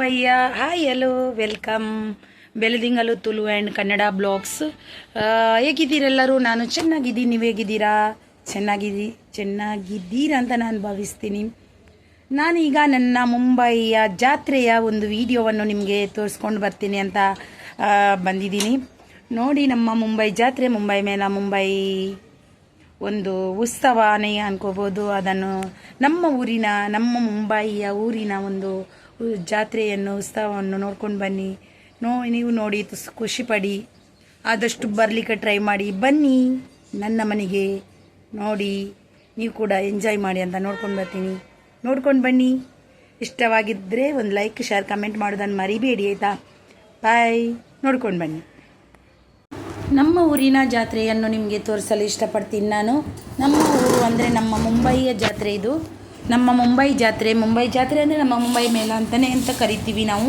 ಮುಂಬೈಯ hi hello welcome Beladingalu Tulu and Kannada blogs ಹೇಗಿದ್ದೀರೆಲ್ಲರೂ ನಾನು ಚೆನ್ನಾಗಿದ್ದೀನಿ. ನೀವು ಹೇಗಿದ್ದೀರಾ? ಚೆನ್ನಾಗಿದ್ದೀ, ಚೆನ್ನಾಗಿದ್ದೀರಾ ಅಂತ ನಾನು ಭಾವಿಸ್ತೀನಿ. ನಾನೀಗ ನನ್ನ ಮುಂಬೈಯ ಜಾತ್ರೆಯ ಒಂದು ವಿಡಿಯೋವನ್ನು ನಿಮಗೆ ತೋರಿಸ್ಕೊಂಡು ಬರ್ತೀನಿ ಅಂತ ಬಂದಿದ್ದೀನಿ. ನೋಡಿ, ನಮ್ಮ ಮುಂಬೈ ಜಾತ್ರೆ, ಮುಂಬೈ ಮೇಲ ಮುಂಬೈ ಒಂದು ಉತ್ಸವನೇ ಅನ್ಕೋಬೋದು. ಅದನ್ನು ನಮ್ಮ ಊರಿನ, ನಮ್ಮ ಮುಂಬಯಿಯ ಊರಿನ ಒಂದು ಜಾತ್ರೆಯನ್ನು ಉತ್ಸವವನ್ನು ನೋಡ್ಕೊಂಡು ಬನ್ನಿ. ನೋ, ನೀವು ನೋಡಿ ತುಸ್ ಖುಷಿ ಪಡಿ ಆದಷ್ಟು ಬರಲಿಕ್ಕೆ ಟ್ರೈ ಮಾಡಿ. ಬನ್ನಿ ನನ್ನ ಮನೆಗೆ. ನೋಡಿ, ನೀವು ಕೂಡ ಎಂಜಾಯ್ ಮಾಡಿ ಅಂತ ನೋಡ್ಕೊಂಡು ಬರ್ತೀನಿ. ನೋಡ್ಕೊಂಡು ಬನ್ನಿ. ಇಷ್ಟವಾಗಿದ್ದರೆ ಒಂದು ಲೈಕ್, ಶೇರ್, ಕಮೆಂಟ್ ಮಾಡೋದನ್ನು ಮರಿಬೇಡಿ, ಆಯಿತಾ? ಬಾಯ್. ನೋಡ್ಕೊಂಡು ಬನ್ನಿ. ನಮ್ಮ ಊರಿನ ಜಾತ್ರೆಯನ್ನು ನಿಮಗೆ ತೋರಿಸಲು ಇಷ್ಟಪಡ್ತೀನಿ ನಾನು. ನಮ್ಮ ಊರು ಅಂದರೆ ನಮ್ಮ ಮುಂಬಯಿಯ ಜಾತ್ರೆ ಇದು. ನಮ್ಮ ಮುಂಬೈ ಜಾತ್ರೆ ಮುಂಬೈ ಜಾತ್ರೆ ಅಂದರೆ ನಮ್ಮ ಮುಂಬೈ ಮೇಳ ಅಂತಲೇ ಅಂತ ಕರಿತೀವಿ ನಾವು.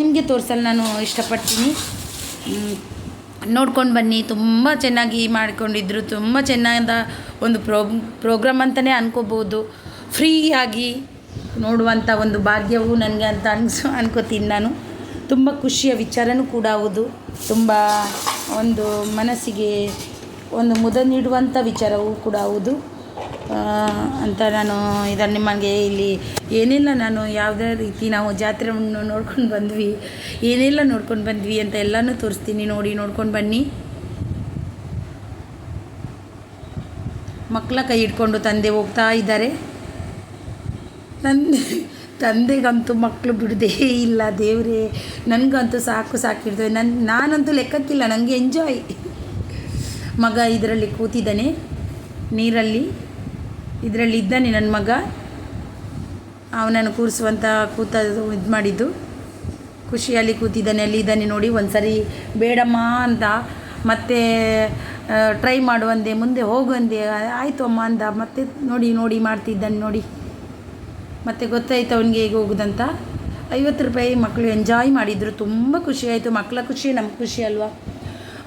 ನಿಮಗೆ ತೋರಿಸಲು ನಾನು ಇಷ್ಟಪಡ್ತೀನಿ. ನೋಡ್ಕೊಂಡು ಬನ್ನಿ. ತುಂಬ ಚೆನ್ನಾಗಿ ಮಾಡಿಕೊಂಡಿದ್ರು. ತುಂಬ ಚೆನ್ನಾದ ಒಂದು ಪ್ರೋ, ಪ್ರೋಗ್ರಾಮ್ ಅಂತಲೇ ಅನ್ಕೋಬೋದು. ಫ್ರೀಯಾಗಿ ನೋಡುವಂಥ ಒಂದು ಭಾಗ್ಯವು ನನಗೆ ಅಂತ ಅನ್ಸು, ಅನ್ಕೋತೀನಿ ನಾನು. ತುಂಬ ಖುಷಿಯ ವಿಚಾರನೂ ಕೂಡ ಹೌದು. ತುಂಬ ಒಂದು ಮನಸ್ಸಿಗೆ ಒಂದು ಮುದ ನೀಡುವಂಥ ವಿಚಾರವೂ ಕೂಡ ಹೌದು. ಅಂತ ನಾನು ಇದನ್ನು ನಿಮಗೆ ಇಲ್ಲಿ ಏನೆಲ್ಲ ನಾನು ಯಾವುದೇ ರೀತಿ ನಾವು ಜಾತ್ರೆ ನೋಡ್ಕೊಂಡು ಬಂದ್ವಿ. ಏನೆಲ್ಲ ನೋಡ್ಕೊಂಡು ಬಂದ್ವಿ ಅಂತ ಎಲ್ಲನೂ ತೋರಿಸ್ತೀನಿ. ನೋಡಿ, ನೋಡ್ಕೊಂಡು ಬನ್ನಿ. ಮಕ್ಕಳ ಕೈ ಹಿಡ್ಕೊಂಡು ತಂದೆ ಹೋಗ್ತಾ ಇದ್ದಾರೆ. ತಂದೆ, ತಂದೆಗಂತೂ ಮಕ್ಕಳು ಬಿಡದೇ ಇಲ್ಲ ದೇವರೇ. ನನಗಂತೂ ಸಾಕು ಸಾಕಿರ್ತವೆ ನನ್ನ ನಾನಂತೂ ಲೆಕ್ಕಕ್ಕಿಲ್ಲ ನನಗೆ ಎಂಜಾಯ್ ಮಗ ಇದರಲ್ಲಿ ಕೂತಿದ್ದಾನೆ, ನೀರಲ್ಲಿ. ಇದರಲ್ಲಿ ಇದ್ದಾನೆ ನನ್ನ ಮಗ ಅವನನ್ನು ಕೂರಿಸುವಂಥ ಕೂತ ಇದು ಮಾಡಿದ್ದು. ಖುಷಿಯಲ್ಲಿ ಕೂತಿದ್ದಾನೆ, ಅಲ್ಲಿ ಇದ್ದಾನೆ ನೋಡಿ ಒಂದು ಸರಿ ಬೇಡಮ್ಮ ಅಂತ ಮತ್ತೆ ಟ್ರೈ ಮಾಡುವಂದೆ ಮುಂದೆ ಹೋಗುವಂದೆ ಆಯಿತು ಅಮ್ಮ ಅಂದ. ಮತ್ತೆ ನೋಡಿ ನೋಡಿ ಮಾಡ್ತಿದ್ದಾನೆ ನೋಡಿ. ಮತ್ತೆ ಗೊತ್ತಾಯ್ತು ಅವನಿಗೆ ಹೇಗೆ ಹೋಗುದಂತ. ಐವತ್ತು ರೂಪಾಯಿ ಮಕ್ಕಳು ಎಂಜಾಯ್ ಮಾಡಿದರು. ತುಂಬ ಖುಷಿ ಆಯಿತು. ಮಕ್ಕಳ ಖುಷಿ ನಮ್ಮ ಖುಷಿ ಅಲ್ವಾ?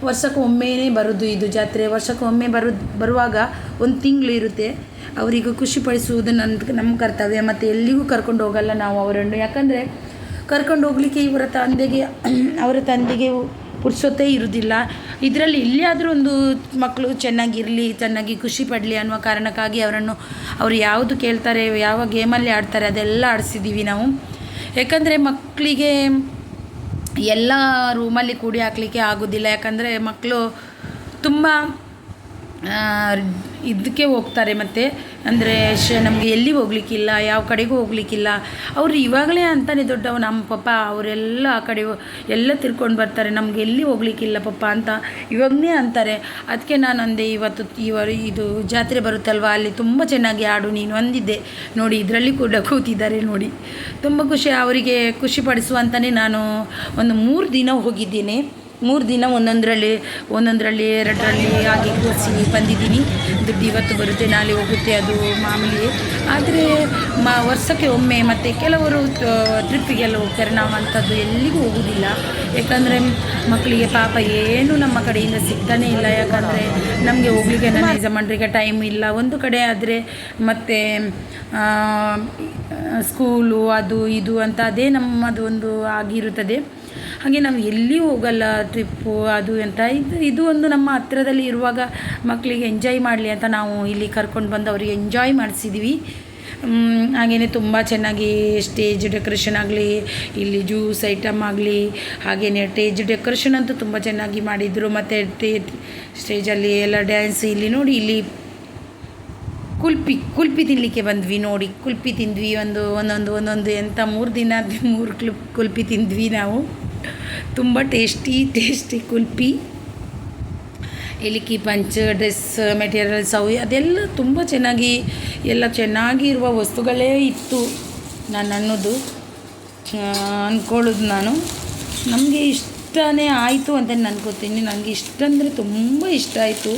ವರ್ಷಕ್ಕೆ ಒಮ್ಮೆನೇ ಬರೋದು ಇದು ಜಾತ್ರೆ. ವರ್ಷಕ್ಕೊಮ್ಮೆ ಬರೋದು, ಬರುವಾಗ ಒಂದು ತಿಂಗಳು ಇರುತ್ತೆ. ಅವರಿಗೂ ಖುಷಿಪಡಿಸುವುದು ನನ್ನ ನಮ್ಮ ಕರ್ತವ್ಯ. ಮತ್ತು ಎಲ್ಲಿಗೂ ಕರ್ಕೊಂಡು ಹೋಗಲ್ಲ ನಾವು ಅವರನ್ನು. ಯಾಕಂದರೆ ಕರ್ಕೊಂಡು ಹೋಗಲಿಕ್ಕೆ ಇವರ ತಂದೆಗೆ, ಅವರ ತಂದೆಗೆ ಪುರುಷೊತ್ತೇ ಇರುವುದಿಲ್ಲ. ಇದರಲ್ಲಿ ಎಲ್ಲಿಯಾದರೂ ಒಂದು ಮಕ್ಕಳು ಚೆನ್ನಾಗಿರಲಿ ಚೆನ್ನಾಗಿ ಖುಷಿ ಪಡಲಿ ಅನ್ನುವ ಕಾರಣಕ್ಕಾಗಿ ಅವರನ್ನು ಅವರು ಯಾವುದು ಕೇಳ್ತಾರೆ, ಯಾವ ಗೇಮಲ್ಲಿ ಆಡ್ತಾರೆ ಅದೆಲ್ಲ ಆಡಿಸಿದ್ದೀವಿ ನಾವು. ಯಾಕಂದರೆ ಮಕ್ಕಳಿಗೆ ಎಲ್ಲ ರೂಮಲ್ಲಿ ಕೂಡಿ ಹಾಕಲಿಕ್ಕೆ ಆಗೋದಿಲ್ಲ. ಯಾಕಂದರೆ ಮಕ್ಕಳು ತುಂಬ ಇದಕ್ಕೆ ಹೋಗ್ತಾರೆ ಮತ್ತು. ಅಂದರೆ ಶ, ನಮಗೆ ಎಲ್ಲಿ ಹೋಗ್ಲಿಕ್ಕಿಲ್ಲ, ಯಾವ ಕಡೆಗೂ ಹೋಗ್ಲಿಕ್ಕಿಲ್ಲ. ಅವರು ಇವಾಗಲೇ ಅಂತಾನೆ ದೊಡ್ಡವ ನಮ್ಮ ಪಪ್ಪ ಅವರೆಲ್ಲ ಆ ಕಡೆ ಎಲ್ಲ ತಿರ್ಕೊಂಡು ಬರ್ತಾರೆ. ನಮ್ಗೆ ಎಲ್ಲಿ ಹೋಗ್ಲಿಕ್ಕಿಲ್ಲ ಪಪ್ಪ ಅಂತ ಇವಾಗನೇ ಅಂತಾರೆ. ಅದಕ್ಕೆ ನಾನು ಅಂದೆ, ಇವತ್ತು ಇವ ಇದು ಜಾತ್ರೆ ಬರುತ್ತಲ್ವ? ಅಲ್ಲಿ ತುಂಬ ಚೆನ್ನಾಗಿ ಆಡು, ನೀನು ಅಂದಿದ್ದೆ. ನೋಡಿ, ಇದರಲ್ಲಿ ಕೂಡ ಕೂತಿದ್ದಾರೆ ನೋಡಿ. ತುಂಬ ಖುಷಿ, ಅವರಿಗೆ ಖುಷಿ ಪಡಿಸುವಂತಲೇ ನಾನು ಒಂದು ಮೂರು ದಿನ ಹೋಗಿದ್ದೇನೆ. ಮೂರು ದಿನ ಒಂದೊಂದರಲ್ಲಿ ಒಂದೊಂದರಲ್ಲಿ, ಎರಡರಲ್ಲಿ ಆಗಿ ಕೂರಿಸಿ ಬಂದಿದ್ದೀನಿ. ದುಡ್ಡು ಇವತ್ತು ಬರುತ್ತೆ, ನಾಳೆ ಹೋಗುತ್ತೆ, ಅದು ಮಾಮೂಲಿ ಆದರೆ ಮಾ, ವರ್ಷಕ್ಕೆ ಒಮ್ಮೆ ಮತ್ತು ಕೆಲವರು ಟ್ರಿಪ್ಪಿಗೆಲ್ಲ ಹೋಗ್ತಾರೆ. ನಾವು ಅಂಥದ್ದು ಎಲ್ಲಿಗೂ ಹೋಗೋದಿಲ್ಲ. ಯಾಕಂದರೆ ಮಕ್ಕಳಿಗೆ ಪಾಪ ಏನು ನಮ್ಮ ಕಡೆಯಿಂದ ಸಿಗ್ತಾನೇ ಇಲ್ಲ. ಯಾಕಂದರೆ ನಮಗೆ ಹೋಗ್ಲಿಕ್ಕೆ ನನ್ನ ಯಜಮಾನ್ರಿಗೆ ಟೈಮ್ ಇಲ್ಲ. ಒಂದು ಕಡೆ ಆದರೆ ಮತ್ತು ಸ್ಕೂಲು ಅದು ಇದು ಅಂತ ಅದೇ ನಮ್ಮದು ಒಂದು ಆಗಿರುತ್ತದೆ. ಹಾಗೆ ನಾವು ಎಲ್ಲಿಯೂ ಹೋಗಲ್ಲ. ಟ್ರಿಪ್ಪು ಅದು ಅಂತ ಇದು ಇದು ಒಂದು ನಮ್ಮ ಹತ್ತಿರದಲ್ಲಿ ಇರುವಾಗ ಮಕ್ಕಳಿಗೆ ಎಂಜಾಯ್ ಮಾಡಲಿ ಅಂತ ನಾವು ಇಲ್ಲಿ ಕರ್ಕೊಂಡು ಬಂದು ಅವರಿಗೆ ಎಂಜಾಯ್ ಮಾಡಿಸಿದ್ವಿ. ಹಾಗೆಯೇ ತುಂಬ ಚೆನ್ನಾಗಿ ಸ್ಟೇಜ್ ಡೆಕೋರೇಷನ್ ಆಗಲಿ, ಇಲ್ಲಿ ಜ್ಯೂಸ್ ಐಟಮ್ ಆಗಲಿ ಹಾಗೆಯೇ ಸ್ಟೇಜ್ ಡೆಕೋರೇಷನ್ ಅಂತೂ ತುಂಬ ಚೆನ್ನಾಗಿ ಮಾಡಿದರು. ಮತ್ತು ಟೇ ಸ್ಟೇಜಲ್ಲಿ ಎಲ್ಲ ಡ್ಯಾನ್ಸ್ ಇಲ್ಲಿ ನೋಡಿ, ಇಲ್ಲಿ ಕುಲ್ಪಿ ಕುಲ್ಪಿ ತಿನ್ನಲಿಕ್ಕೆ ಬಂದ್ವಿ ನೋಡಿ, ಕುಲ್ಪಿ ತಿಂದ್ವಿ. ಒಂದು, ಒಂದೊಂದು ಒಂದೊಂದು ಎಂಥ ಮೂರು ದಿನ, ಮೂರು ಕುಲ್ಪಿ ತಿಂದ್ವಿ ನಾವು. ತುಂಬ ಟೇಸ್ಟಿ ಟೇಸ್ಟಿ ಕುಲ್ಪಿ ಇಲಿಕಿ ಪಂಚ್ ಡ್ರೆಸ್ ಮೆಟೀರಿಯಲ್ಸ್ ಅವು ಅದೆಲ್ಲ ತುಂಬ ಚೆನ್ನಾಗಿ, ಎಲ್ಲ ಚೆನ್ನಾಗಿರುವ ವಸ್ತುಗಳೇ ಇತ್ತು ನಾನು ಅನ್ನೋದು ಅಂದ್ಕೊಳ್ಳೋದು ನಾನು. ನಮಗೆ ಇಷ್ಟನೇ ಆಯಿತು ಅಂತ ನಾನು ಅನ್ಕೋತೀನಿ. ನನಗೆ ಇಷ್ಟ ಅಂದರೆ ತುಂಬ ಇಷ್ಟ ಆಯಿತು.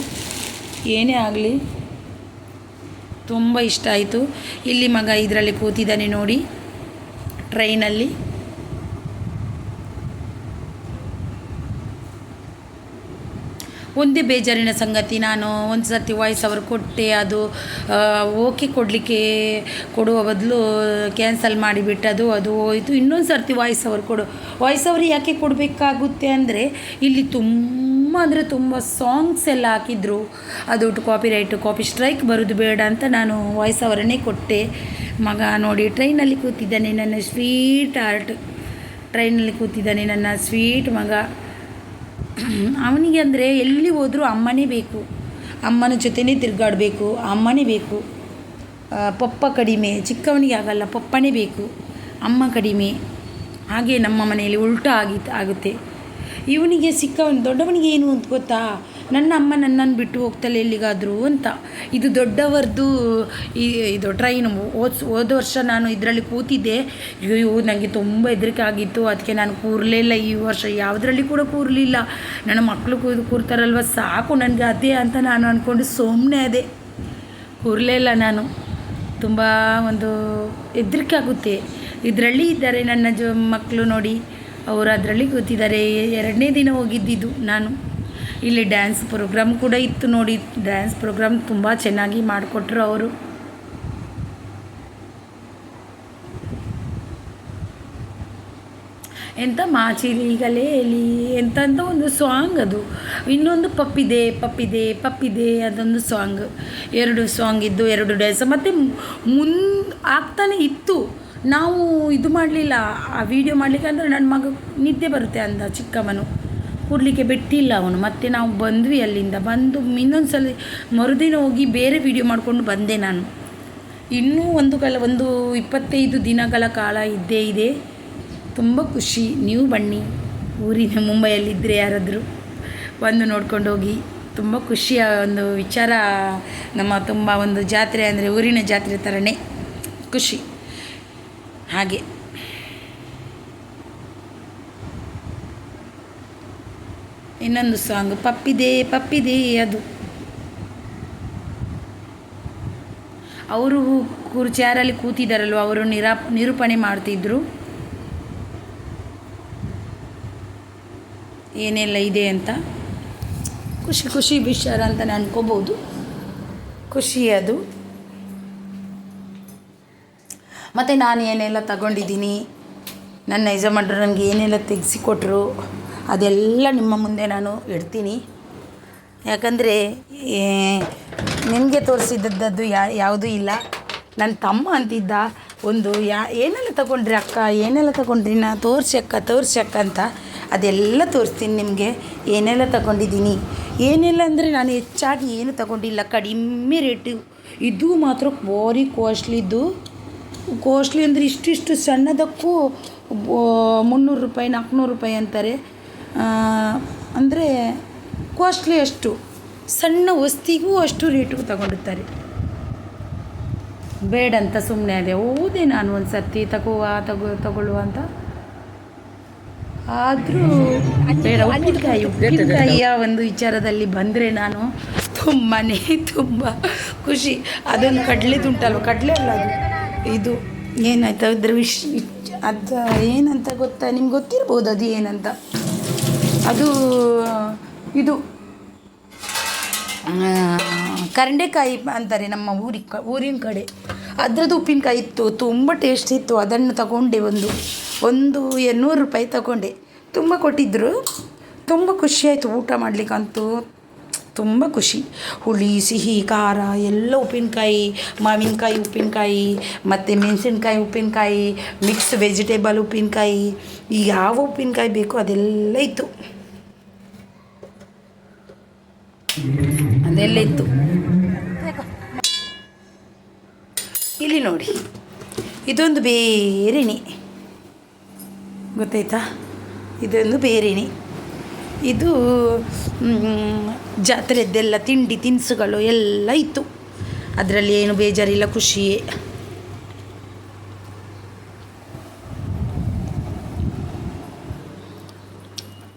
ಏನೇ ಆಗಲಿ, ತುಂಬ ಇಷ್ಟ ಆಯಿತು. ಇಲ್ಲಿ ಮಗ ಇದರಲ್ಲಿ ಕೂತಿದ್ದಾನೆ ನೋಡಿ ಟ್ರೈನಲ್ಲಿ ಒಂದೇ ಬೇಜಾರಿನ ಸಂಗತಿ. ನಾನು ಒಂದು ಸರ್ತಿ ವಾಯ್ಸ್ ಅವರು ಕೊಟ್ಟೆ, ಅದು ಓಕೆ ಕೊಡಲಿಕ್ಕೆ ಕೊಡುವ ಬದಲು ಕ್ಯಾನ್ಸಲ್ ಮಾಡಿಬಿಟ್ಟದು ಅದು ಹೋಯಿತು. ಇನ್ನೊಂದು ಸರ್ತಿ ವಾಯ್ಸ್ ಅವರು ಕೊಡು. ವಾಯ್ಸ್ ಅವರು ಯಾಕೆ ಕೊಡಬೇಕಾಗುತ್ತೆ ಅಂದರೆ, ಇಲ್ಲಿ ತುಂಬ ಅಂದರೆ ತುಂಬ ಸಾಂಗ್ಸ್ ಎಲ್ಲ ಹಾಕಿದ್ರು. ಅದು ಕಾಪಿ ರೈಟು ಕಾಪಿ ಸ್ಟ್ರೈಕ್ ಬರೋದು ಬೇಡ ಅಂತ ನಾನು ವಾಯ್ಸ್ ಅವರನ್ನೇ ಕೊಟ್ಟೆ. ಮಗ ನೋಡಿ ಟ್ರೈನಲ್ಲಿ ಕೂತಿದ್ದಾನೆ ನನ್ನ ಸ್ವೀಟ್ ಆರ್ಟ್ ಟ್ರೈನಲ್ಲಿ ಕೂತಿದ್ದಾನೆ ನನ್ನ ಸ್ವೀಟ್ ಮಗ. ಅವನಿಗೆ ಅಂದರೆ ಎಲ್ಲಿ ಹೋದರೂ ಅಮ್ಮನೇ ಬೇಕು. ಅಮ್ಮನ ಜೊತೆನೇ ತಿರುಗಾಡಬೇಕು, ಅಮ್ಮನೇ ಬೇಕು. ಪಪ್ಪ ಕಡಿಮೆ, ಚಿಕ್ಕವನಿಗೆ ಆಗಲ್ಲ, ಪಪ್ಪನೇ ಬೇಕು. ಅಮ್ಮ ಕಡಿಮೆ. ಹಾಗೆ ನಮ್ಮ ಮನೆಯಲ್ಲಿ ಉಲ್ಟಾ ಆಗಿ, ಆಗುತ್ತೆ. ಇವನಿಗೆ ಸಿಕ್ಕವನು, ದೊಡ್ಡವನಿಗೆ ಏನು ಅಂತ ಗೊತ್ತಾ? ನನ್ನ ಅಮ್ಮ ನನ್ನನ್ನು ಬಿಟ್ಟು ಹೋಗ್ತಲ್ಲ ಎಲ್ಲಿಗಾದರೂ ಅಂತ. ಇದು ದೊಡ್ಡವರದ್ದು ಈ, ಇದು ಟ್ರೈನ್ ಓದ್ಸ್ ಹೋದ ವರ್ಷ ನಾನು ಇದರಲ್ಲಿ ಕೂತಿದ್ದೆ. ಅಯ್ಯೋ ನನಗೆ ತುಂಬ ಹೆದರಿಕೆ ಆಗಿತ್ತು. ಅದಕ್ಕೆ ನಾನು ಕೂರಲೇ ಈ ವರ್ಷ ಯಾವುದರಲ್ಲಿ ಕೂಡ ಕೂರಲಿಲ್ಲ. ನನ್ನ ಮಕ್ಕಳು ಕೂದು, ಕೂರ್ತಾರಲ್ವ? ಸಾಕು ನನಗೆ ಅದೇ ಅಂತ ನಾನು ಅಂದ್ಕೊಂಡು ಸುಮ್ಮನೆ ಅದೇ. ಕೂರಲೇ ಇಲ್ಲ ನಾನು. ತುಂಬ ಒಂದು ಹೆದರಿಕೆ ಆಗುತ್ತೆ. ಇದರಲ್ಲಿ ಇದ್ದಾರೆ ನನ್ನ ಜ ಮಕ್ಕಳು ನೋಡಿ. ಅವರು ಅದರಲ್ಲಿ ಕೂತಿದ್ದಾರೆ. ಎರಡನೇ ದಿನ ಹೋಗಿದ್ದಿದ್ದು ನಾನು. ಇಲ್ಲಿ ಡ್ಯಾನ್ಸ್ ಪ್ರೋಗ್ರಾಮ್ ಕೂಡ ಇತ್ತು ನೋಡಿ. ಡ್ಯಾನ್ಸ್ ಪ್ರೋಗ್ರಾಮ್ ತುಂಬ ಚೆನ್ನಾಗಿ ಮಾಡಿಕೊಟ್ರು ಅವರು. ಎಂತ ಮಾಚಿಲಿಗಲೇ ಎಲಿ ಎಂತ ಅಂತ ಒಂದು ಸಾಂಗ್ ಅದು. ಇನ್ನೊಂದು ಪಪ್ಪಿದೆ ಪಪ್ಪಿದೆ ಪಪ್ಪಿದೆ ಅದೊಂದು ಸಾಂಗ್ ಎರಡು ಸಾಂಗ್ ಇದ್ದು ಎರಡು ಡ್ಯಾನ್ಸ್ ಮತ್ತು ಮುನ್ ಆಗ್ತಾನೆ ಇತ್ತು. ನಾವು ಇದು ಮಾಡಲಿಲ್ಲ, ಆ ವಿಡಿಯೋ ಮಾಡಲಿಕ್ಕೆ ಅಂದರೆ ನನ್ನ ಮಗ ನಿದ್ದೆ ಬರುತ್ತೆ ಅಂದ ಚಿಕ್ಕವನು. ಕೂಡಲಿಕ್ಕೆ ಬಿಟ್ಟಿಲ್ಲ ಅವನು. ಮತ್ತು ನಾವು ಬಂದ್ವಿ ಅಲ್ಲಿಂದ. ಬಂದು ಇನ್ನೊಂದು ಸಲ ಮರುದಿನ ಹೋಗಿ ಬೇರೆ ವಿಡಿಯೋ ಮಾಡಿಕೊಂಡು ಬಂದೆ ನಾನು. ಇನ್ನೂ ಒಂದು ಕಾಲ, ಒಂದು ಇಪ್ಪತ್ತೈದು ದಿನಗಳ ಕಾಲ ಇದ್ದೇ ಇದೆ. ತುಂಬ ಖುಷಿ. ನೀವು ಬನ್ನಿ. ಊರಿನ ಮುಂಬೈಯಲ್ಲಿದ್ದರೆ ಯಾರಾದರೂ ಬಂದು ನೋಡ್ಕೊಂಡು ಹೋಗಿ. ತುಂಬ ಖುಷಿಯ ಒಂದು ವಿಚಾರ, ನಮ್ಮ ತುಂಬ ಒಂದು ಜಾತ್ರೆ ಅಂದರೆ ಊರಿನ ಜಾತ್ರೆ ಥರನೇ ಖುಷಿ. ಹಾಗೆ. ಇನ್ನೊಂದು ಸಾಂಗ್ ಪಪ್ಪಿದೆ ಪಪ್ಪಿದೆ ಅದು. ಅವರು ಕೂರು ಚೇರಲ್ಲಿ ಕೂತಿದ್ದಾರಲ್ವ ಅವರು ನಿರಾ, ನಿರೂಪಣೆ ಮಾಡ್ತಿದ್ರು. ಏನೆಲ್ಲ ಇದೆ ಅಂತ? ಖುಷಿ ಖುಷಿ ವಿಚಾರ ಅಂತಲೇ ಅನ್ಕೋಬೋದು. ಖುಷಿ ಅದು. ಮತ್ತು ನಾನು ಏನೆಲ್ಲ ತಗೊಂಡಿದ್ದೀನಿ? ನನ್ನ ಯಜಮಾನರು ನನಗೆ ಏನೆಲ್ಲ ತೆಗೆಸಿಕೊಟ್ರು ಅದೆಲ್ಲ ನಿಮ್ಮ ಮುಂದೆ ನಾನು ಇಡ್ತೀನಿ. ಯಾಕಂದರೆ ನಿಮಗೆ ತೋರಿಸಿದ್ದದ್ದು ಯಾ, ಯಾವುದೂ ಇಲ್ಲ. ನನ್ನ ತಮ್ಮ ಅಂತಿದ್ದ ಒಂದು ಯಾ, ಏನೆಲ್ಲ ತಗೊಂಡ್ರಿ ಅಕ್ಕ, ಏನೆಲ್ಲ ತಗೊಂಡ್ರಿ ನಾ ತೋರಿಸಿ ಅಕ್ಕ ತೋರಿಸಿ ಅಕ್ಕ ಅಂತ ಅದೆಲ್ಲ ತೋರಿಸ್ತೀನಿ ನಿಮಗೆ. ಏನೆಲ್ಲ ತಗೊಂಡಿದ್ದೀನಿ? ಏನೆಲ್ಲ ಅಂದರೆ ನಾನು ಹೆಚ್ಚಾಗಿ ಏನು ತಗೊಂಡಿಲ್ಲ. ಕಡಿಮೆ ರೇಟು. ಇದು ಮಾತ್ರ ಭಾರಿ ಕಾಸ್ಟ್ಲಿದ್ದು ಕಾಸ್ಟ್ಲಿ ಅಂದರೆ ಇಷ್ಟಿಷ್ಟು ಸಣ್ಣದಕ್ಕೂ ಮುನ್ನೂರು ರೂಪಾಯಿ ನಾಲ್ಕುನೂರು ರೂಪಾಯಿ ಅಂತಾರೆ. ಅಂದರೆ ಕಾಸ್ಟ್ಲಿ ಅಷ್ಟು, ಸಣ್ಣ ವಸ್ತಿಗೂ ಅಷ್ಟು ರೇಟು ತಗೊಂಡಿರ್ತಾರೆ. ಬೇಡ ಅಂತ ಸುಮ್ಮನೆ ಅದೇ ಹೋದೆ ನಾನು ಒಂದು ಸರ್ತಿ ತಗೋವ, ತಗೋ, ತಗೊಳ್ಳುವ ಅಂತ. ಆದರೂ ಬೇಡ, ಉಪ್ಪಿನಕಾಯಿ, ಉಪ್ಪಿನಕಾಯಿಯ ಒಂದು ವಿಚಾರದಲ್ಲಿ ಬಂದರೆ ನಾನು ತುಂಬಾ ತುಂಬ ಖುಷಿ. ಅದೊಂದು ಕಡಲೆದುಂಟಲ್ವ ಕಡಲೆ ಅಲ್ಲ ಅದು. ಇದು ಏನಾಯ್ತು, ಅದ್ರ ವಿಶ್ ಅದು, ಏನಂತ ಗೊತ್ತಾ, ನಿಮ್ಗೆ ಗೊತ್ತಿರ್ಬೋದು ಅದು ಏನಂತ. ಅದು, ಇದು ಕರಂಡೆಕಾಯಿ ಅಂತಾರೆ ನಮ್ಮ ಊರಿ ಕ, ಊರಿನ ಕಡೆ. ಅದರದ್ದು ಉಪ್ಪಿನಕಾಯಿ ಇತ್ತು, ತುಂಬ ಟೇಸ್ಟ್ ಇತ್ತು. ಅದನ್ನು ತಗೊಂಡೆ ಒಂದು ಒಂದು ನೂರು ರೂಪಾಯಿ ತಗೊಂಡೆ. ತುಂಬ ಕೊಟ್ಟಿದ್ದರು ತುಂಬ ಖುಷಿಯಾಯಿತು ಊಟ ಮಾಡಲಿಕ್ಕಂತೂ. ತುಂಬ ಖುಷಿ. ಹುಳಿ, ಸಿಹಿ, ಖಾರ, ಎಲ್ಲ ಉಪ್ಪಿನಕಾಯಿ, ಮಾವಿನಕಾಯಿ ಉಪ್ಪಿನಕಾಯಿ, ಮತ್ತು ಮೆಣಸಿನ್ಕಾಯಿ ಉಪ್ಪಿನಕಾಯಿ ಮಿಕ್ಸ್ ವೆಜಿಟೇಬಲ್ ಉಪ್ಪಿನಕಾಯಿ ಯಾವ ಉಪ್ಪಿನಕಾಯಿ ಬೇಕೋ ಅದೆಲ್ಲ ಇತ್ತು. ಅದೆಲ್ಲ ಇತ್ತು. ಇಲ್ಲಿ ನೋಡಿ. ಇದೊಂದು ಬೇರೆಣಿ. ಗೊತ್ತಾಯ್ತಾ? ಇದೊಂದು ಬೇರೆಣಿ. ಇದು ಜಾತ್ರೆದ್ದೆಲ್ಲ ತಿಂಡಿ ತಿನಿಸುಗಳು ಎಲ್ಲ ಇತ್ತು. ಅದರಲ್ಲಿ ಏನು ಬೇಜಾರಿಲ್ಲ, ಖುಷಿಯೇ.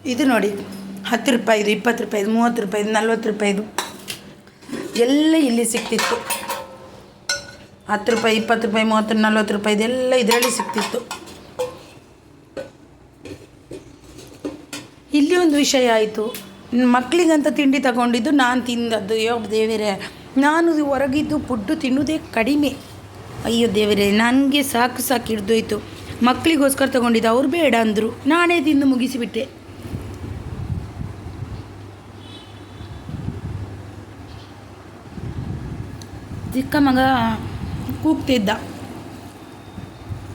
ಇದು ನೋಡಿ. ಹತ್ತು ರೂಪಾಯಿದು ಇಪ್ಪತ್ತು ರೂಪಾಯಿದು ಮೂವತ್ತು ರೂಪಾಯಿದು ನಲ್ವತ್ತು ರೂಪಾಯಿದು ಎಲ್ಲ ಇಲ್ಲಿ ಸಿಕ್ತಿತ್ತು. ಹತ್ತು ರೂಪಾಯಿ, ಇಪ್ಪತ್ತು ರೂಪಾಯಿ, ಮೂವತ್ತು, ನಲ್ವತ್ತು ರೂಪಾಯಿದು ಎಲ್ಲ ಇದರಲ್ಲಿ ಸಿಕ್ತಿತ್ತು. ಇಲ್ಲಿ ಒಂದು ವಿಷಯ ಆಯಿತು. ಮಕ್ಕಳಿಗಂತ ತಿಂಡಿ ತಗೊಂಡಿದ್ದು ನಾನು ತಿಂದದ್ದು. ಅಯ್ಯೋ ದೇವರೇ, ನಾನು ಹೊರಗಿದ್ದು ಫುಡ್ಡು ತಿನ್ನೋದೇ ಕಡಿಮೆ. ಅಯ್ಯೋ ದೇವರೇ, ನನಗೆ ಸಾಕು ಸಾಕು ಹಿಡ್ದೋಯ್ತು. ಮಕ್ಕಳಿಗೋಸ್ಕರ ತಗೊಂಡಿದ್ದು ಅವ್ರು ಬೇಡ ಅಂದರು. ನಾನೇ ತಿಂದು ಮುಗಿಸಿಬಿಟ್ಟೆ. ಚಿಕ್ಕ ಮಗ ಕೂಗ್ತಿದ್ದ.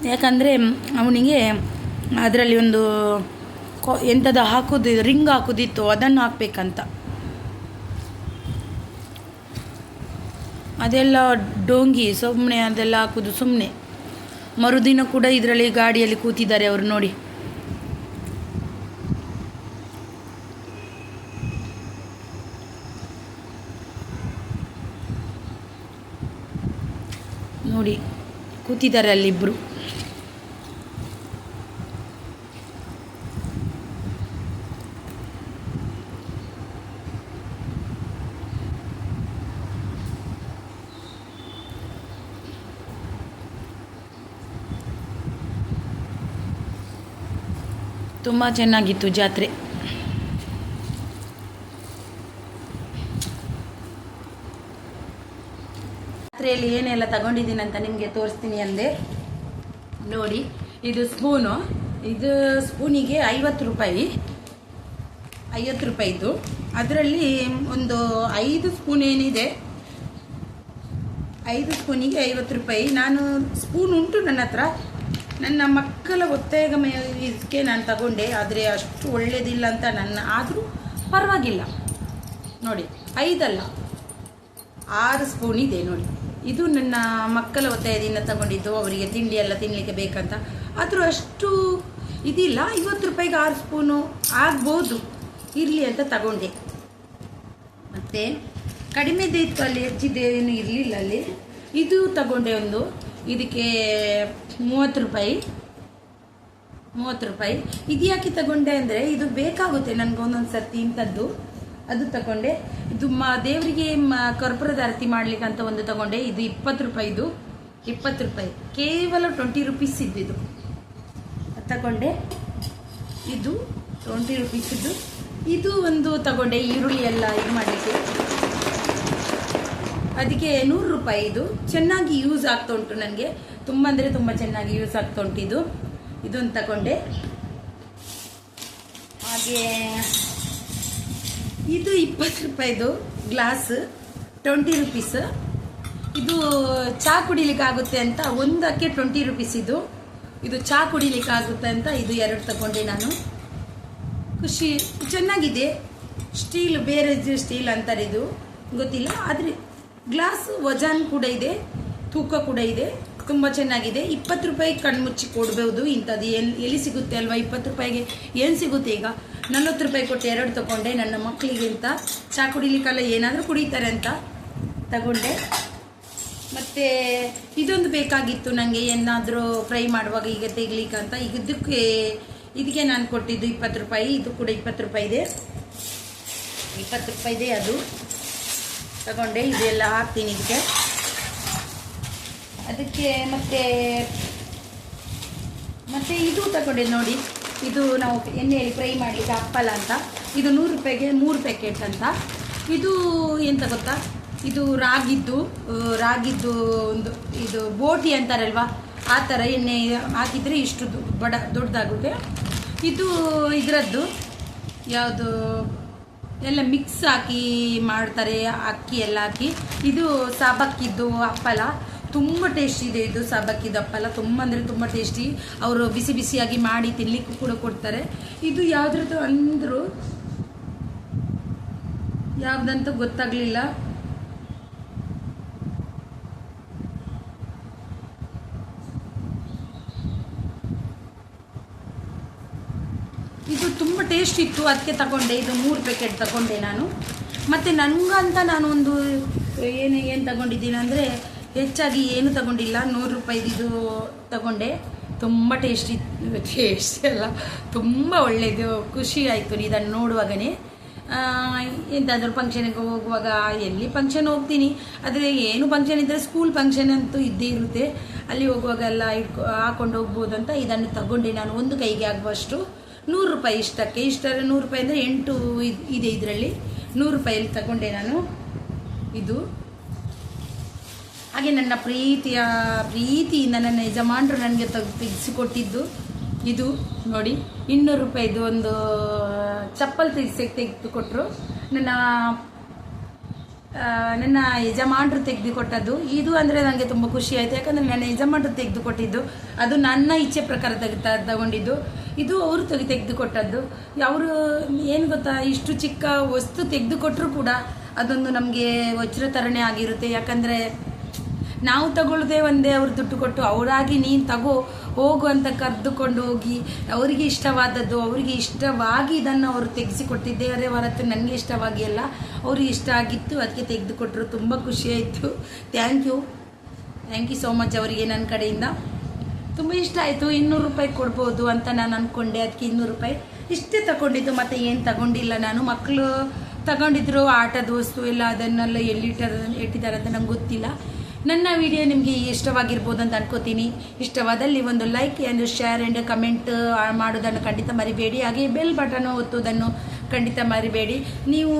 ಯಾಕಂದರೆ ಅವನಿಗೆ ಅದರಲ್ಲಿ ಒಂದು ಕೊ, ಎಂಥದ್ದು ಹಾಕೋದು, ರಿಂಗ್ ಹಾಕೋದಿತ್ತು, ಅದನ್ನು ಹಾಕ್ಬೇಕಂತ. ಅದೆಲ್ಲ ಡೋಂಗಿ ಸುಮ್ಮನೆ ಅದೆಲ್ಲ ಹಾಕೋದು ಸುಮ್ಮನೆ ಮರುದಿನ ಕೂಡ ಇದರಲ್ಲಿ ಗಾಡಿಯಲ್ಲಿ ಕೂತಿದ್ದಾರೆ ಅವರು ನೋಡಿ. ನೋಡಿ ಕೂತಿದ್ದಾರೆ ಅಲ್ಲಿಬ್ಬರು ತುಂಬ ಚೆನ್ನಾಗಿತ್ತು ಜಾತ್ರೆ. ಜಾತ್ರೆಯಲ್ಲಿ ಏನೆಲ್ಲ ತಗೊಂಡಿದ್ದೀನಿ ಅಂತ ನಿಮಗೆ ತೋರಿಸ್ತೀನಿ ಅಂದೆ. ನೋಡಿ, ಇದು ಸ್ಪೂನು ಇದು ಸ್ಪೂನಿಗೆ ಐವತ್ತು ರೂಪಾಯಿ. ಐವತ್ತು ರೂಪಾಯಿದು ಅದರಲ್ಲಿ ಒಂದು ಐದು ಸ್ಪೂನ್ ಏನಿದೆ? ಐದು ಸ್ಪೂನಿಗೆ ಐವತ್ತು ರೂಪಾಯಿ. ನಾನು ಸ್ಪೂನ್ ಉಂಟು ನನ್ನ ಹತ್ರ. ನನ್ನ ಮಕ್ಕಳ ಒತ್ತಾಯದ ಇದಕ್ಕೆ ನಾನು ತಗೊಂಡೆ. ಆದರೆ ಅಷ್ಟು ಒಳ್ಳೇದಿಲ್ಲ ಅಂತ ನನ್ನ, ಆದರೂ ಪರವಾಗಿಲ್ಲ. ನೋಡಿ, ಐದಲ್ಲ. ಆರು ಸ್ಪೂನ್ ಇದೆ ನೋಡಿ. ಇದು ನನ್ನ ಮಕ್ಕಳ ಒತ್ತಾಯದಿಂದ ತಗೊಂಡಿದ್ದು, ಅವರಿಗೆ ತಿಂಡಿ ಎಲ್ಲ ತಿನ್ನಲಿಕ್ಕೆ ಬೇಕಂತ. ಆದರೂ ಅಷ್ಟು ಇದಿಲ್ಲ, ಐವತ್ತು ರೂಪಾಯಿಗೆ ಆರು ಸ್ಪೂನು ಆಗ್ಬೋದು, ಇರಲಿ ಅಂತ ತಗೊಂಡೆ. ಮತ್ತು ಕಡಿಮೆ ಇತ್ತು ಅಲ್ಲಿ, ಹೆಚ್ಚಿದ್ದೇನು ಇರಲಿಲ್ಲ ಅಲ್ಲಿ. ಇದು ತಗೊಂಡೆ ಒಂದು, ಇದಕ್ಕೆ ಮೂವತ್ತು ರೂಪಾಯಿ. ಮೂವತ್ತು ರೂಪಾಯಿ. ಇದು ಯಾಕೆ ತಗೊಂಡೆ ಅಂದರೆ, ಇದು ಬೇಕಾಗುತ್ತೆ ನನಗೆ ಒಂದೊಂದು ಸರ್ತಿ ಇಂಥದ್ದು. ಅದು ತಗೊಂಡೆ. ಇದು ಮ, ದೇವರಿಗೆ ಕರ್ಪೂರದ ಆರತಿ ಮಾಡ್ಲಿಕ್ಕೆ ಅಂತ ಒಂದು ತಗೊಂಡೆ. ಇದು ಇಪ್ಪತ್ತು ರೂಪಾಯಿದು ಇಪ್ಪತ್ತು ರೂಪಾಯಿ. ಕೇವಲ ಟ್ವೆಂಟಿ ರುಪೀಸ್ ಇದು ತಗೊಂಡೆ. ಇದು ಟ್ವೆಂಟಿ ರುಪೀಸಿದ್ದು ಇದು. ಒಂದು ತಗೊಂಡೆ ಈರುಳ್ಳಿ ಎಲ್ಲ ಇದು ಮಾಡಲಿಕ್ಕೆ. ಅದಕ್ಕೆ ನೂರು ರೂಪಾಯಿ ಇದು. ಚೆನ್ನಾಗಿ ಯೂಸ್ ಆಗ್ತಾ ಉಂಟು ನನಗೆ. ತುಂಬ ಅಂದರೆ ತುಂಬ ಚೆನ್ನಾಗಿ ಯೂಸ್ ಆಗ್ತಾ ಉಂಟು ಇದು. ಇದೊಂದು ತಗೊಂಡೆ. ಹಾಗೆ ಇದು ಇಪ್ಪತ್ತು ರೂಪಾಯಿದು ಗ್ಲಾಸ್ ಟ್ವೆಂಟಿ ರುಪೀಸ್ ಇದು ಚಾ ಕುಡಿಲಿಕ್ಕೆ ಆಗುತ್ತೆ ಅಂತ ಒಂದಕ್ಕೆ ಟ್ವೆಂಟಿ ರುಪೀಸ್ ಇದು. ಇದು ಚಹಾ ಕುಡಿಲಿಕ್ಕೆ ಆಗುತ್ತೆ ಅಂತ ಇದು ಎರಡು ತಗೊಂಡೆ ನಾನು. ಖುಷಿ, ಚೆನ್ನಾಗಿದೆ. ಸ್ಟೀಲ್ ಬೇರೆ ಸ್ಟೀಲ್ ಅಂತಾರೆ ಇದು. ಗೊತ್ತಿಲ್ಲ, ಆದರೆ ಗ್ಲಾಸ್ ವಜನ್ ಕೂಡ ಇದೆ, ತೂಕ ಕೂಡ ಇದೆ, ತುಂಬ ಚೆನ್ನಾಗಿದೆ. ಇಪ್ಪತ್ತು ರೂಪಾಯಿ ಕಣ್ಮುಚ್ಚಿ ಕೊಡ್ಬೋದು ಇಂಥದ್ದು. ಎಲ್ಲಿ ಎಲ್ಲಿ ಸಿಗುತ್ತೆ ಅಲ್ವಾ? ಇಪ್ಪತ್ತು ರೂಪಾಯಿಗೆ ಏನು ಸಿಗುತ್ತೆ ಈಗ? ನಲ್ವತ್ತು ರೂಪಾಯಿ ಕೊಟ್ಟು ಎರಡು ತಗೊಂಡೆ ನನ್ನ ಮಕ್ಕಳಿಗೆ ಅಂತ ಚಹಾ ಕುಡಿಲಿಕ್ಕೆಲ್ಲ ಏನಾದರೂ ಕುಡಿತಾರೆ ಅಂತ ತಗೊಂಡೆ. ಮತ್ತು ಇದೊಂದು ಬೇಕಾಗಿತ್ತು ನನಗೆ ಏನಾದರೂ ಫ್ರೈ ಮಾಡುವಾಗ ಈಗ ತೆಗ್ಲಿಕ್ಕೆ ಅಂತ. ಈಗ ಇದಕ್ಕೆ ಇದಕ್ಕೆ ನಾನು ಕೊಟ್ಟಿದ್ದು ಇಪ್ಪತ್ತು ರೂಪಾಯಿ, ಇದು ಕೂಡ ಇಪ್ಪತ್ತು ರೂಪಾಯಿ ಇದೆ. ಇಪ್ಪತ್ತು ರೂಪಾಯಿ ಇದೆ ಅದು. ತಗೊಂಡೆ, ಇದೆಲ್ಲ ಹಾಕ್ತೀನಿ ಇದಕ್ಕೆ. ಅದಕ್ಕೆ ಮತ್ತೆ ಮತ್ತೆ ಇದು ತಗೊಂಡೆ ನೋಡಿ. ಇದು ನಾವು ಎಣ್ಣೆಯಲ್ಲಿ ಫ್ರೈ ಮಾಡಲಿಕ್ಕೆ ಅಪ್ಪಲ ಅಂತ. ಇದು ನೂರು ರೂಪಾಯಿಗೆ ಮೂರು ಪ್ಯಾಕೆಟ್ ಅಂತ. ಇದು ಎಂತ ಗೊತ್ತಾ? ಇದು ರಾಗಿದ್ದು ರಾಗಿದ್ದು ಒಂದು, ಇದು ಬೋಟಿ ಅಂತಾರಲ್ವಾ? ಆ ಥರ ಎಣ್ಣೆ ಹಾಕಿದರೆ ಇಷ್ಟು ಬಡ, ದೊಡ್ಡದಾಗುತ್ತೆ. ಇದು ಇದರದ್ದು ಯಾವುದು, ಎಲ್ಲ ಮಿಕ್ಸ್ ಹಾಕಿ ಮಾಡ್ತಾರೆ, ಅಕ್ಕಿ ಎಲ್ಲ ಹಾಕಿ. ಇದು ಸಾಬಕ್ಕಿದ್ದು ಹಪ್ಪಲ ತುಂಬ ಟೇಸ್ಟಿ ಇದೆ ಇದು ಹಪ್ಪಲ ತುಂಬ ಅಂದರೆ ತುಂಬ ಟೇಸ್ಟಿ ಅವರು ಬಿಸಿ ಬಿಸಿಯಾಗಿ ಮಾಡಿ ತಿನ್ಲಿಕ್ಕೂ ಕೂಡ ಕೊಡ್ತಾರೆ. ಇದು ಯಾವುದ್ರದ್ದು ಅಂದರು ಯಾವುದಂತ ಗೊತ್ತಾಗಲಿಲ್ಲ. ಇದು ತುಂಬ ಟೇಸ್ಟ್ ಇತ್ತು. ಅದಕ್ಕೆ ತಗೊಂಡೆ. ಇದು ಮೂರು ಪ್ಯಾಕೆಟ್ ತಗೊಂಡೆ ನಾನು. ಮತ್ತು ನನಗಂತ ನಾನು ಒಂದು ಏನು ಏನು ತಗೊಂಡಿದ್ದೀನಿ ಅಂದರೆ ಹೆಚ್ಚಾಗಿ ಏನು ತಗೊಂಡಿಲ್ಲ, ನೂರು ರೂಪಾಯಿದು ತಗೊಂಡೆ. ತುಂಬ ಟೇಸ್ಟಿ ಟೇಸ್ಟಿ ಅಲ್ಲ, ತುಂಬ ಒಳ್ಳೆಯದು ಖುಷಿ ಆಯಿತು ಇದನ್ನು ನೋಡುವಾಗನೇ. ಎಂತಾದರೂ ಫಂಕ್ಷನಿಗೆ ಹೋಗುವಾಗ ಎಲ್ಲಿ ಫಂಕ್ಷನ್ ಹೋಗ್ತೀನಿ, ಆದರೆ ಏನು ಫಂಕ್ಷನ್ ಇದ್ದರೆ ಸ್ಕೂಲ್ ಫಂಕ್ಷನ್ ಅಂತೂ ಇದ್ದೇ ಇರುತ್ತೆ. ಅಲ್ಲಿ ಹೋಗುವಾಗೆಲ್ಲ ಇಟ್ಕೊ, ಹಾಕೊಂಡು ಹೋಗ್ಬೋದು ಅಂತ ಇದನ್ನು ತಗೊಂಡೆ ನಾನು. ಒಂದು ಕೈಗೆ ಆಗುವಷ್ಟು ನೂರು ರೂಪಾಯಿ ಇಷ್ಟಕ್ಕೆ. ಇಷ್ಟರ ನೂರು ರೂಪಾಯಿ ಅಂದರೆ ಎಂಟು ಇದ್- ಇದೆ ಇದರಲ್ಲಿ. ನೂರು ರೂಪಾಯಲ್ಲಿ ತಗೊಂಡೆ ನಾನು ಇದು. ಹಾಗೆ ನನ್ನ ಪ್ರೀತಿಯ, ಪ್ರೀತಿಯಿಂದ ನನ್ನ ಯಜಮಾನರು ನನಗೆ ತೆಗ್ ತೆಗೆಸಿಕೊಟ್ಟಿದ್ದು ಇದು ನೋಡಿ. ಇನ್ನೂರು ರೂಪಾಯಿದು ಒಂದು ಚಪ್ಪಲ್ ತೆಗೆಸಿ, ತೆಗೆದುಕೊಟ್ರು. ನನ್ನ ನನ್ನ ಯಜಮಾನರು ತೆಗೆದುಕೊಟ್ಟದ್ದು. ಇದು ಅಂದರೆ ನನಗೆ ತುಂಬ ಖುಷಿ ಆಯಿತು. ಯಾಕಂದರೆ ನನ್ನ ಯಜಮಾನರು ತೆಗೆದುಕೊಟ್ಟಿದ್ದು, ಅದು ನನ್ನ ಇಚ್ಛೆ ಪ್ರಕಾರ ತೆಗೆ ತಗೊಂಡಿದ್ದು. ಇದು ಅವರು ತೆಗೆ, ತೆಗೆದುಕೊಟ್ಟದ್ದು. ಅವರು ಏನು ಗೊತ್ತಾ, ಇಷ್ಟು ಚಿಕ್ಕ ವಸ್ತು ತೆಗೆದುಕೊಟ್ರು ಕೂಡ ಅದೊಂದು ನಮಗೆ ವಜ್ರ ಆಗಿರುತ್ತೆ. ಯಾಕಂದರೆ ನಾವು ತಗೊಳ್ಳದೆ ಒಂದೇ ಅವ್ರು ದುಡ್ಡು ಕೊಟ್ಟು ಅವರಾಗಿ ನೀನು ತಗೋ, ಹೋಗು ಅಂತ ಕರೆದುಕೊಂಡು ಹೋಗಿ, ಅವರಿಗೆ ಇಷ್ಟವಾದದ್ದು, ಅವರಿಗೆ ಇಷ್ಟವಾಗಿ ಇದನ್ನು ಅವರು ತೆಗೆಸಿಕೊಟ್ಟಿದ್ದೇವರೇ ಹೊರತು ನನಗೆ ಇಷ್ಟವಾಗಿ ಅಲ್ಲ, ಅವ್ರಿಗೆ ಇಷ್ಟ ಆಗಿತ್ತು ಅದಕ್ಕೆ ತೆಗೆದುಕೊಟ್ರು. ತುಂಬ ಖುಷಿ ಆಯಿತು. Thank you thank you so much ಅವರಿಗೆ ನನ್ನ ಕಡೆಯಿಂದ. ತುಂಬ ಇಷ್ಟ ಆಯಿತು. ಇನ್ನೂರು ರೂಪಾಯಿ ಕೊಡ್ಬೋದು ಅಂತ ನಾನು ಅಂದ್ಕೊಂಡೆ ಅದಕ್ಕೆ ಇನ್ನೂರು ರೂಪಾಯಿ ಇಷ್ಟೇ ತಗೊಂಡಿದ್ದು. ಮತ್ತು ಏನು ತಗೊಂಡಿಲ್ಲ ನಾನು. ಮಕ್ಕಳು ತಗೊಂಡಿದ್ರು ಆಟದ ವಸ್ತು ಎಲ್ಲ ಅದನ್ನೆಲ್ಲ ಎಲ್ಲಿಟ್ಟ ಇಟ್ಟಿದ್ದಾರೆ ಅಂತ ನಂಗೆ ಗೊತ್ತಿಲ್ಲ. ನನ್ನ ವಿಡಿಯೋ ನಿಮಗೆ ಇಷ್ಟವಾಗಿರ್ಬೋದು ಅಂತ ಅನ್ಕೋತೀನಿ. ಇಷ್ಟವಾದಲ್ಲಿ ಒಂದು like and share and comment ಮಾಡೋದನ್ನು ಖಂಡಿತ ಮರಿಬೇಡಿ. ಹಾಗೆ ಬೆಲ್ ಬಟನ್ ಒತ್ತುವುದನ್ನು ಖಂಡಿತ ಮರಿಬೇಡಿ. ನೀವು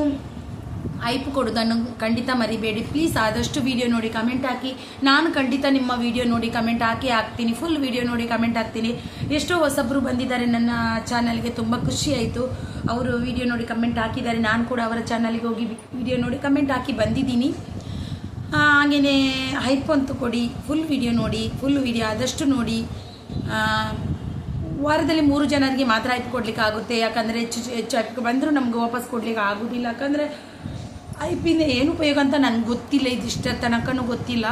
ಐಪ್ ಕೊಡೋದನ್ನು ಖಂಡಿತ ಮರಿಬೇಡಿ. ಪ್ಲೀಸ್ ಆದಷ್ಟು ವಿಡಿಯೋ ನೋಡಿ ಕಮೆಂಟ್ ಹಾಕಿ. ನಾನು ಖಂಡಿತ ನಿಮ್ಮ ವಿಡಿಯೋ ನೋಡಿ ಕಮೆಂಟ್ ಹಾಕಿ ಹಾಕ್ತೀನಿ. ಫುಲ್ ವಿಡಿಯೋ ನೋಡಿ ಕಮೆಂಟ್ ಹಾಕ್ತೀನಿ. ಎಷ್ಟೋ ಹೊಸಬ್ರು ಬಂದಿದ್ದಾರೆ ನನ್ನ ಚಾನಲ್ಗೆ ತುಂಬ ಖುಷಿ ಆಯಿತು. ಅವರು ವಿಡಿಯೋ ನೋಡಿ ಕಮೆಂಟ್ ಹಾಕಿದ್ದಾರೆ. ನಾನು ಕೂಡ ಅವರ ಚಾನಲ್ಗೆ ಹೋಗಿ ವಿಡಿಯೋ ನೋಡಿ ಕಮೆಂಟ್ ಹಾಕಿ ಬಂದಿದ್ದೀನಿ. ಹಾಗೆಯೇ ಹೈಪ್ ಅಂತೂ ಕೊಡಿ ಫುಲ್ ವಿಡಿಯೋ ನೋಡಿ ಫುಲ್ ವಿಡಿಯೋ ಆದಷ್ಟು ನೋಡಿ ವಾರದಲ್ಲಿ ಮೂರು ಜನರಿಗೆ ಮಾತ್ರ ಹೈಪ್ ಕೊಡ್ಲಿಕ್ಕೆ ಆಗುತ್ತೆ ಯಾಕಂದರೆ ಹೆಚ್ಚು ಹೆಚ್ಚು ಹೈಪ್ ಬಂದರೂ ನಮ್ಗೆ ವಾಪಸ್ ಕೊಡ್ಲಿಕ್ಕೆ ಆಗೋದಿಲ್ಲ. ಯಾಕಂದರೆ ಹೈಪಿಂದ ಏನು ಉಪಯೋಗ ಅಂತ ನನಗೆ ಗೊತ್ತಿಲ್ಲ ಇದಿಷ್ಟ ತನಕನೂ ಗೊತ್ತಿಲ್ಲ.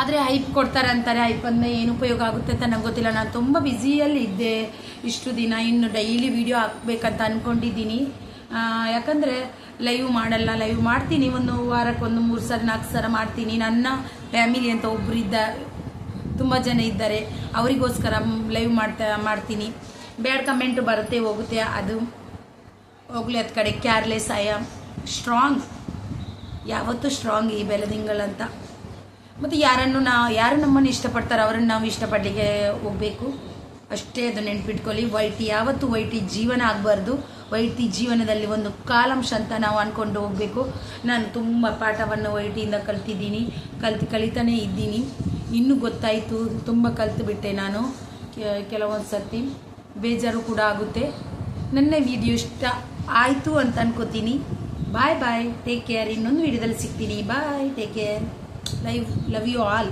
ಆದರೆ ಹೈಪ್ ಕೊಡ್ತಾರೆ ಅಂತಾರೆ ಹೈಪ್ ಅಂದರೆ ಏನು ಉಪಯೋಗ ಆಗುತ್ತೆ ಅಂತ ನಂಗೆ ಗೊತ್ತಿಲ್ಲ. ನಾನು ತುಂಬ ಬ್ಯುಸಿಯಲ್ಲಿ ಇದ್ದೆ ಇಷ್ಟು ದಿನ. ಇನ್ನು ಡೈಲಿ ವಿಡಿಯೋ ಹಾಕ್ಬೇಕಂತ ಅಂದ್ಕೊಂಡಿದ್ದೀನಿ ಯಾಕಂದರೆ ಲೈವ್ ಮಾಡಲ್ಲ ಲೈವ್ ಮಾಡ್ತೀನಿ. ಒಂದು ವಾರಕ್ಕೆ ಒಂದು ಮೂರು ಸಲ, ನಾಲ್ಕು ಸಲ ಮಾಡ್ತೀನಿ. ನನ್ನ ಫ್ಯಾಮಿಲಿ ಅಂತ ಒಬ್ಬರು ಇದ್ದ, ತುಂಬ ಜನ ಇದ್ದಾರೆ. ಅವರಿಗೋಸ್ಕರ ಲೈವ್ ಮಾಡ್ತಾ, ಮಾಡ್ತೀನಿ. ಬ್ಯಾಡ್ ಕಮೆಂಟ್ ಬರುತ್ತೆ, ಹೋಗುತ್ತೆ. ಅದು ಹೋಗ್ಲಿ, ಅದ ಕಡೆ ಕೇರ್ಲೆಸ್ ಐ ಆಮ್ ಸ್ಟ್ರಾಂಗ್ ಯಾವತ್ತೂ ಸ್ಟ್ರಾಂಗ್ ಈ ಅಂತ. ಮತ್ತು ಯಾರನ್ನು ನಾ, ಯಾರು ನಮ್ಮನ್ನು ಇಷ್ಟಪಡ್ತಾರೋ, ಅವರನ್ನು ನಾವು ಇಷ್ಟಪಡಲಿಕ್ಕೆ ಹೋಗಬೇಕು. ಅಷ್ಟೇ ಅದು ನೆನ್ಪಿಟ್ಕೊಳ್ಳಿ. ವೈಟಿ ಯಾವತ್ತೂ ವೈಟಿ ಜೀವನ ಆಗಬಾರ್ದು. ವೈಟಿ ಜೀವನದಲ್ಲಿ ಒಂದು ಕಾಲಂಶ ಅಂತ ನಾವು ಅಂದ್ಕೊಂಡು ಹೋಗಬೇಕು. ನಾನು ತುಂಬ ಪಾಠವನ್ನು ವೈಟಿಯಿಂದ ಕಲ್ತಿದ್ದೀನಿ. ಕಲ್ತು ಕಲಿತಾನೇ ಇದ್ದೀನಿ. ಇನ್ನೂ ಗೊತ್ತಾಯಿತು, ತುಂಬ ಕಲ್ತು ಬಿಟ್ಟೆ ನಾನು. ಕೆಲವೊಂದು ಸರ್ತಿ ಬೇಜಾರು ಕೂಡ ಆಗುತ್ತೆ. ನನ್ನ ವಿಡಿಯೋ ಇಷ್ಟ ಆಯಿತು ಅಂತ ಅನ್ಕೋತೀನಿ. ಬಾಯ್ ಬಾಯ್ ಟೇಕ್ ಕೇರ್ ಇನ್ನೊಂದು ವಿಡಿಯೋದಲ್ಲಿ ಸಿಗ್ತೀನಿ. Bye take care live love you all